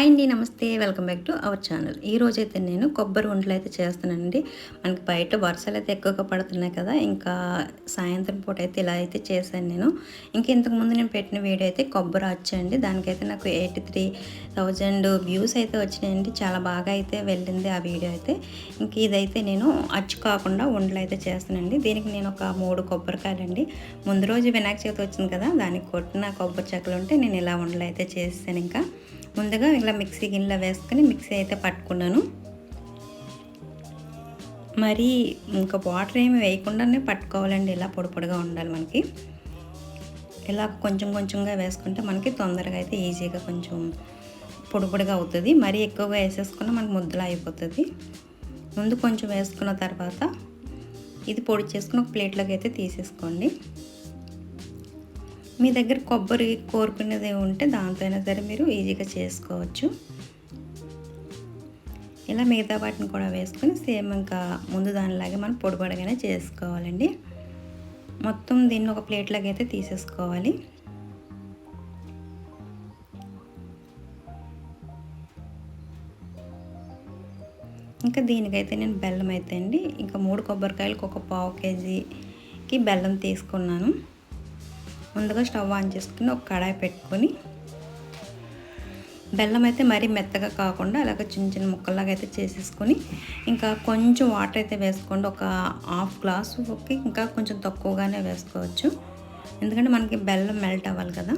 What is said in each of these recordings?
Hi అండి నమస్తే. Welcome back to our channel. ఈ రోజైతే నేను కొబ్బరి వంటలు అయితే చేస్తానండి మనకి బయట వర్షాలు అయితే ఎక్కువగా పడుతున్నాయి కదా ఇంకా సాయంత్రం పూట అయితే ఇలా అయితే చేశాను నేను. ఇంకా ఇంతకుముందు నేను పెట్టిన వీడియో అయితే కొబ్బరి వచ్చండి దానికైతే నాకు ఎయిటీ త్రీ థౌజండ్ వ్యూస్ అయితే వచ్చినాయండి. చాలా బాగా అయితే వెళ్ళింది ఆ వీడియో అయితే. ఇంక ఇదైతే నేను అచ్చు కాకుండా వండలు అయితే చేస్తానండి దీనికి నేను ఒక మూడు కొబ్బరికాయలండి. ముందు రోజు వినాయక చవితి వచ్చింది కదా దానికి కొట్టిన కొబ్బరి చెక్కలు ఉంటే నేను ఇలా ఉండలు అయితే చేస్తాను ఇంకా. ముందుగా ఇలా మిక్సీ గిన్నెలో వేసుకొని మిక్సీ అయితే పట్టుకున్నాను. మరి ఇంకా వాటర్ ఏమి వేయకుండానే పట్టుకోవాలండి ఇలా పొడి పొడిగా ఉండాలి మనకి. ఇలా కొంచెం కొంచెంగా వేసుకుంటే మనకి తొందరగా అయితే ఈజీగా కొంచెం పొడి పొడిగా అవుతుంది. మరీ ఎక్కువగా వేసేసుకున్న మనకు ముద్దలా అయిపోతుంది. ముందు కొంచెం వేసుకున్న తర్వాత ఇది పొడి చేసుకుని ఒక ప్లేట్లోకి అయితే తీసేసుకోండి. మీ దగ్గర కొబ్బరి కోరుకునేది ఉంటే దాంతో సరే మీరు ఈజీగా చేసుకోవచ్చు. ఇలా మిగతా వాటిని కూడా వేసుకొని సేమ్ ఇంకా ముందు దానిలాగే మనం పొడిపడగానే చేసుకోవాలండి. మొత్తం దీన్ని ఒక ప్లేట్లోకి అయితే తీసేసుకోవాలి. ఇంకా దీనికైతే నేను బెల్లం అయితే అండి. ఇంకా మూడు కొబ్బరికాయలకు ఒక పావు కేజీకి బెల్లం తీసుకున్నాను. ముందుగా స్టవ్ ఆన్ చేసుకుని ఒక కడాయి పెట్టుకొని బెల్లం అయితే మరీ మెత్తగా కాకుండా అలాగ చిన్న చిన్న ముక్కల్లాగా అయితే చేసేసుకొని ఇంకా కొంచెం వాటర్ అయితే వేసుకోండి. ఒక హాఫ్ గ్లాసుకి ఇంకా కొంచెం తక్కువగానే వేసుకోవచ్చు. ఎందుకంటే మనకి బెల్లం మెల్ట్ అవ్వాలి కదా.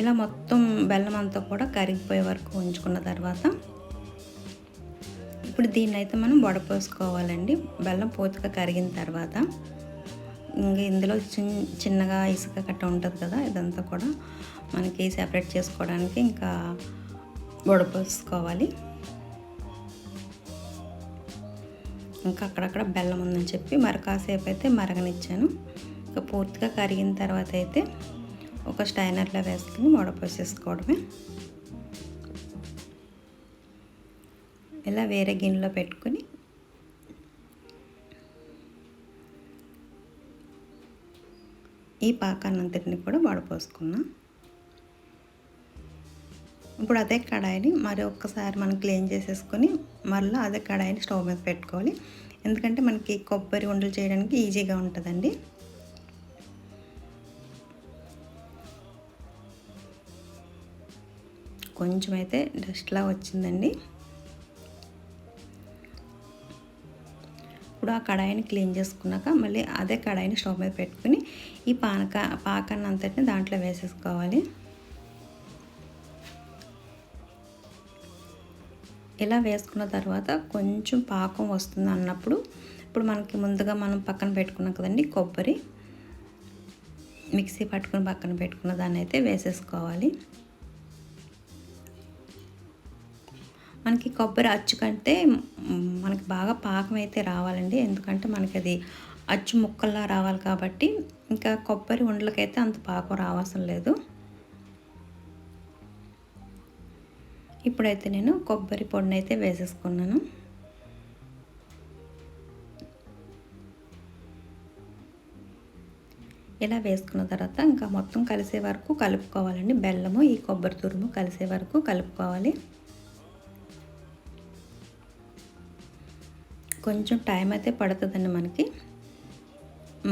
ఇలా మొత్తం బెల్లం అంతా కూడా కరిగిపోయే వరకు ఉంచుకున్న తర్వాత ఇప్పుడు దీన్ని అయితే మనం వడపోసుకోవాలండి. బెల్లం పూర్తిగా కరిగిన తర్వాత ఇంకా ఇందులో చిన్ చిన్నగా ఇసుక కట్ట ఉంటుంది కదా ఇదంతా కూడా మనకి సెపరేట్ చేసుకోవడానికి ఇంకా వడపోసుకోవాలి. ఇంకా అక్కడక్కడ బెల్లం ఉందని చెప్పి మరి కాసేపు అయితే మరగనిచ్చాను. ఇంకా పూర్తిగా కరిగిన తర్వాత అయితే ఒక స్టైనర్లో వేసుకుని వడపోసేసుకోవడమే ఇలా వేరే గిన్నెలో పెట్టుకుని ఈ పాకాన్నంతటిని కూడా వడపోసుకున్నాం. ఇప్పుడు అదే కడాయిని మరి ఒక్కసారి మనం క్లీన్ చేసేసుకొని మరలా అదే కడాయిని స్టవ్ మీద పెట్టుకోవాలి. ఎందుకంటే మనకి కొబ్బరి ఉండలు చేయడానికి ఈజీగా ఉంటుందండి. కొంచెం అయితే డస్ట్లా వచ్చిందండి. ఇప్పుడు ఆ కడాయిని క్లీన్ చేసుకున్నాక మళ్ళీ అదే కడాయిని స్టవ్ మీద పెట్టుకుని ఈ పానక పాకాన్ని అంతటిని దాంట్లో వేసేసుకోవాలి. ఇలా వేసుకున్న తర్వాత కొంచెం పాకం వస్తుంది అన్నప్పుడు ఇప్పుడు మనకి ముందుగా మనం పక్కన పెట్టుకున్నాం కదండి కొబ్బరి. మిక్సీ పట్టుకుని పక్కన పెట్టుకున్న దాన్ని అయితే వేసేసుకోవాలి. మనకి కొబ్బరి అచ్చు కంటే మనకి బాగా పాకం అయితే రావాలండి. ఎందుకంటే మనకి అది అచ్చు ముక్కల్లా రావాలి కాబట్టి ఇంకా కొబ్బరి ఉండలకైతే అంత పాకం రావాల్సిన లేదు. ఇప్పుడైతే నేను కొబ్బరి పొడిని అయితే వేసేసుకున్నాను. ఇలా వేసుకున్న తర్వాత ఇంకా మొత్తం కలిసే వరకు కలుపుకోవాలండి. బెల్లము ఈ కొబ్బరి తురుము కలిసే వరకు కలుపుకోవాలి. కొంచెం టైం అయితే పడుతుందండి మనకి.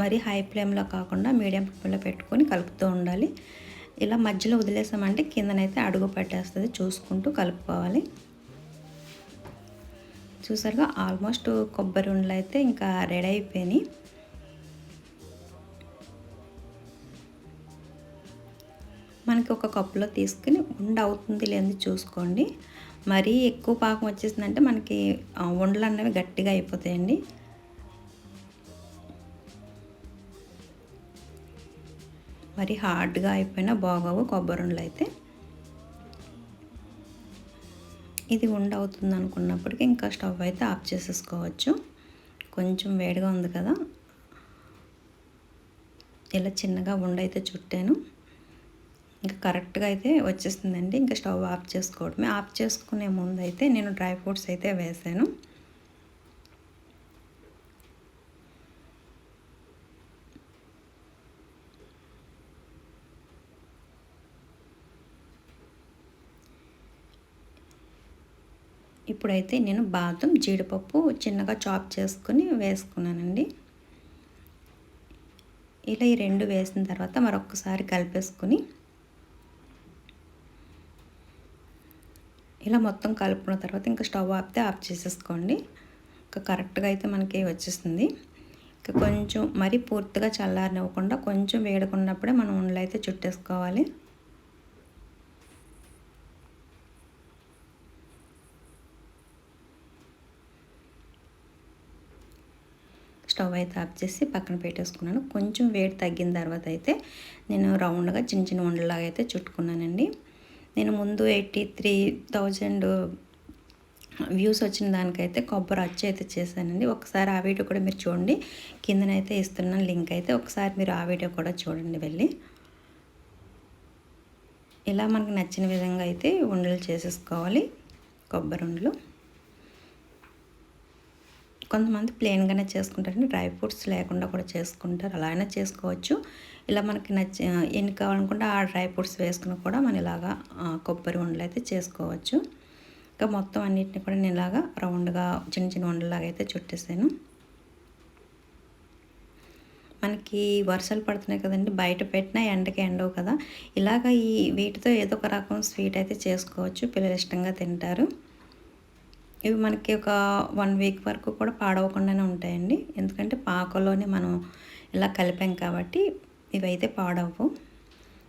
మరి హై ఫ్లేమ్లో కాకుండా మీడియం ఫ్లేమ్లో పెట్టుకొని కలుపుతూ ఉండాలి. ఇలా మధ్యలో వదిలేసామంటే కిందనైతే అడుగు పెట్టేస్తుంది చూసుకుంటూ కలుపుకోవాలి. చూసారుగా ఆల్మోస్ట్ కొబ్బరి ఉండలు అయితే ఇంకా రెడీ అయిపోయినాయి. మనకి ఒక కప్పులో తీసుకుని ఉండ అవుతుంది లేని చూసుకోండి. మరీ ఎక్కువ పాకం వచ్చేసిందంటే మనకి ఉండలు అన్నవి గట్టిగా అయిపోతాయండి. మరి హార్డ్గా అయిపోయినా బాగోవు కొబ్బరి ఉండలు అయితే. ఇది ఉండ అవుతుంది అనుకున్నప్పటికీ ఇంకా స్టవ్ అయితే ఆఫ్ చేసేసుకోవచ్చు. కొంచెం వేడిగా ఉంది కదా. ఇలా చిన్నగా ఉండ అయితే చుట్టాను. ఇంకా కరెక్ట్గా అయితే వచ్చేస్తుందండి. ఇంకా స్టవ్ ఆఫ్ చేసుకోవడమే. ఆఫ్ చేసుకునే ముందు అయితే నేను డ్రై ఫ్రూట్స్ అయితే వేసాను. ఇప్పుడైతే నేను బాదం జీడిపప్పు చిన్నగా చాప్ చేసుకుని వేసుకున్నానండి. ఇలా ఈ రెండు వేసిన తర్వాత మరొకసారి కలిపేసుకుని ఇలా మొత్తం కలుపుకున్న తర్వాత ఇంకా స్టవ్ ఆపితే ఆఫ్ చేసేసుకోండి. ఇంకా కరెక్ట్గా అయితే మనకి వచ్చేస్తుంది. ఇంకా కొంచెం మరీ పూర్తిగా చల్లారనివ్వకుండా కొంచెం వేడుకున్నప్పుడే మనం ఉండలు అయితే చుట్టేసుకోవాలి. స్టవ్ అయితే ఆఫ్ చేసి పక్కన పెట్టేసుకున్నాను. కొంచెం వేడి తగ్గిన తర్వాత అయితే నేను రౌండ్గా చిన్న చిన్న ఉండలాగా అయితే చుట్టుకున్నానండి. నేను ముందు ఎయిటీ త్రీ థౌజండ్ వ్యూస్ వచ్చిన దానికైతే కొబ్బరి అచ్చు అయితే చేశానండి. ఒకసారి ఆ వీడియో కూడా మీరు చూడండి. కిందనైతే ఇస్తున్నాను లింక్ అయితే ఒకసారి మీరు ఆ వీడియో కూడా చూడండి వెళ్ళి. ఇలా మనకు నచ్చిన విధంగా అయితే ఉండలు చేసేసుకోవాలి. కొబ్బరి ఉండలు. కొంతమంది ప్లెయిన్గానే చేసుకుంటారండి డ్రై ఫ్రూట్స్ లేకుండా కూడా చేసుకుంటారు. అలా అయినా చేసుకోవచ్చు. ఇలా మనకి నచ్చి ఎన్ని కావాలనుకుంటే ఆ డ్రై ఫ్రూట్స్ వేసుకుని కూడా మనం ఇలాగా కొబ్బరి ఉండలు అయితే చేసుకోవచ్చు. ఇంకా మొత్తం అన్నిటిని కూడా నేను ఇలాగా రౌండ్గా చిన్న చిన్న ఉండలాగా అయితే చుట్టేసాను. మనకి వర్షాలు పడుతున్నాయి కదండి. బయట పెట్టినా ఎండకి ఎండవు కదా. ఇలాగ ఈ వీటితో ఏదో ఒక రకం స్వీట్ అయితే చేసుకోవచ్చు. పిల్లలు ఇష్టంగా తింటారు. ఇవి మనకి ఒక వన్ వీక్ వరకు కూడా పాడవకుండానే ఉంటాయండి. ఎందుకంటే పాకలోనే మనం ఇలా కలిపాం కాబట్టి ఇవైతే పాడవు.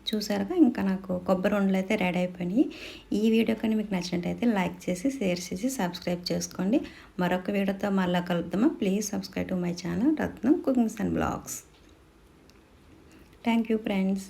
చూసారుగా? ఇంకా నాకు కొబ్బరి ఉండలు అయితే రెడీ అయిపోయినాయి. ఈ వీడియో కానీ మీకు నచ్చినట్టయితే లైక్ చేసి షేర్ చేసి సబ్స్క్రైబ్ చేసుకోండి. మరొక వీడియోతో మళ్ళీ కలుద్దామా? Please subscribe to my channel Ratnam cookings and blogs. Thank you friends.